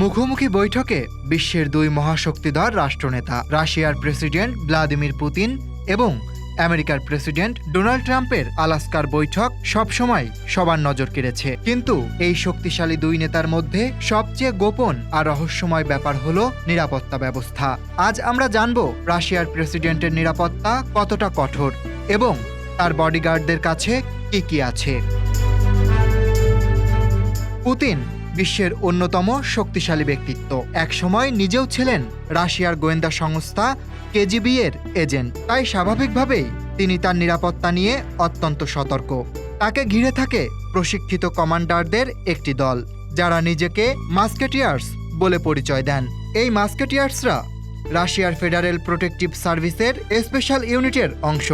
মুখোমুখি বৈঠকে বিশ্বের দুই মহাশক্তিধর রাষ্ট্রনেতা, রাশিয়ার প্রেসিডেন্ট ভ্লাদিমির পুতিন এবং আমেরিকার প্রেসিডেন্ট ডোনাল্ড ট্রাম্পের আলাস্কার বৈঠক সবসময় সবার নজর কেড়েছে। কিন্তু এই শক্তিশালী দুই নেতার মধ্যে সবচেয়ে গোপন আর রহস্যময় ব্যাপার হল নিরাপত্তা ব্যবস্থা। আজ আমরা জানব রাশিয়ার প্রেসিডেন্টের নিরাপত্তা কতটা কঠোর এবং তার বডিগার্ডদের কাছে কি কি আছে। পুতিন বিশ্বের অন্যতম শক্তিশালী ব্যক্তিত্ব। একসময় নিজেও ছিলেন রাশিয়ার গোয়েন্দা সংস্থা কেজিবি এর এজেন্ট। তাই স্বাভাবিকভাবেই তিনি তার নিরাপত্তা নিয়ে অত্যন্ত সতর্ক। তাকে ঘিরে থাকে প্রশিক্ষিত কমান্ডারদের একটি দল, যারা নিজেকে মাস্কেটিয়ার্স বলে পরিচয় দেন। এই মাস্কেটিয়ার্সরা রাশিয়ার ফেডারেল প্রোটেকটিভ সার্ভিসের স্পেশাল ইউনিটের অংশ।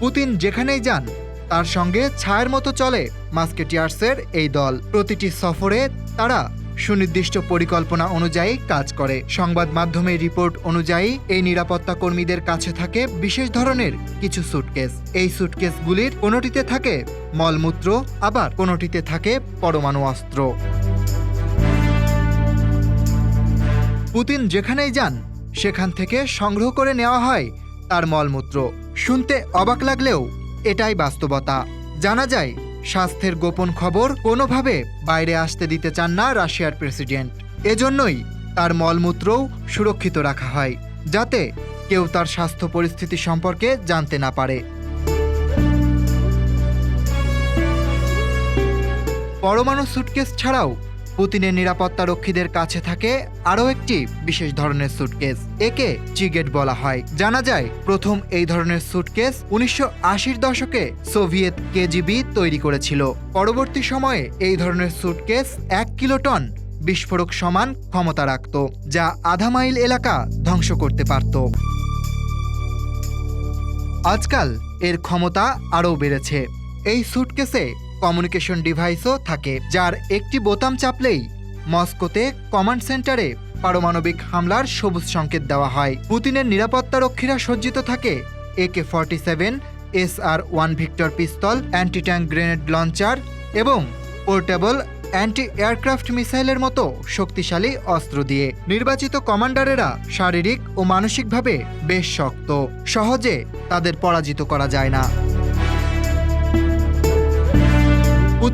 পুতিন যেখানেই যান তার সঙ্গে ছায়ের মতো চলে মাস্কেটিয়ার্সের এই দল। প্রতিটি সফরে তারা সুনির্দিষ্ট পরিকল্পনা অনুযায়ী কাজ করে। সংবাদ মাধ্যমের রিপোর্ট অনুযায়ী এই নিরাপত্তা কর্মীদের কাছে থাকে বিশেষ ধরনের কিছু সুটকেস এই সুটকেসগুলির কোনোটিতে থাকে মলমূত্র, আবার কোনোটিতে থাকে পরমাণু অস্ত্র। পুতিন যেখানেই যান, সেখান থেকে সংগ্রহ করে নেওয়া হয় তার মলমূত্র। শুনতে অবাক লাগলেও এটাই বাস্তবতা। জানা যায়, স্বাস্থ্যের গোপন খবর কোনোভাবে বাইরে আসতে দিতে চান না রাশিয়ার প্রেসিডেন্ট। এজন্যই তার মলমূত্রও সুরক্ষিত রাখা হয়, যাতে কেউ তার স্বাস্থ্য পরিস্থিতি সম্পর্কে জানতে না পারে। পরমাণু সুটকেস ছাড়াও পুতিনের নিরাপত্তা রক্ষীদের কাছে থাকে আরও একটি বিশেষ ধরনের সুটকেস একে চিগেট বলা হয়। জানা যায়, প্রথম এই ধরনের সুটকেস উনিশশো দশকে সোভিয়েত কেজিবি তৈরি করেছিল। পরবর্তী সময়ে এই ধরনের সুটকেস এক কিলোটন বিস্ফোরক সমান ক্ষমতা রাখত, যা আধা মাইল এলাকা ধ্বংস করতে পারত। আজকাল এর ক্ষমতা আরও বেড়েছে। এই সুটকেসে কমিউনিকেশন ডিভাইসও থাকে, যার একটি বোতাম চাপলেই মস্কোতে কমান্ড সেন্টারে পারমাণবিক হামলার সবুজ সংকেত দেওয়া হয়। পুতিনের নিরাপত্তা রক্ষীরা সজ্জিত থাকে A K forty seven S R one Victor pistol anti tank grenade launcher এবং পোর্টেবল অ্যান্টি এয়ারক্রাফট মিসাইলের মতো শক্তিশালী অস্ত্র দিয়ে। নির্বাচিত কমান্ডারেরা শারীরিক ও মানসিকভাবে বেশ শক্ত, সহজে তাদের পরাজিত করা যায় না।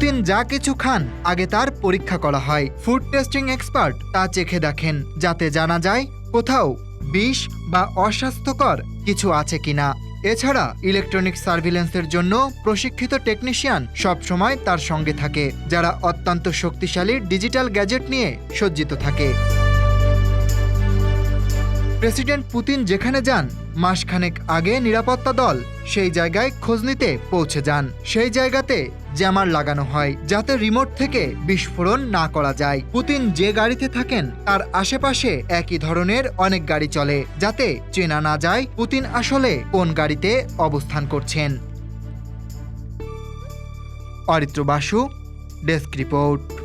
পুতিন যা কিছু খান, আগে তার পরীক্ষা করা হয়। ফুড টেস্টিং এক্সপার্ট তা চেখে দেখেন, যাতে জানা যায় কোথাও বিষ বা অস্বাস্থ্যকর কিছু আছে কিনা। এছাড়া ইলেকট্রনিক সার্ভিলেন্সের জন্য প্রশিক্ষিত টেকনিশিয়ান সবসময় তার সঙ্গে থাকে, যারা অত্যন্ত শক্তিশালী ডিজিটাল গ্যাজেট নিয়ে সজ্জিত থাকে। প্রেসিডেন্ট পুতিন যেখানে যান মাসখানেক আগে নিরাপত্তা দল সেই জায়গায় খোঁজ নিতে পৌঁছে যান। সেই জায়গাতে জ্যামার লাগানো হয়, যাতে রিমোট থেকে বিস্ফোরণ না করা যায়। পুতিন যে গাড়িতে থাকেন, তার আশেপাশে একই ধরনের অনেক গাড়ি চলে, যাতে চেনা না যায় পুতিন আসলে কোন গাড়িতে অবস্থান করছেন। Aritra Basu, desk report.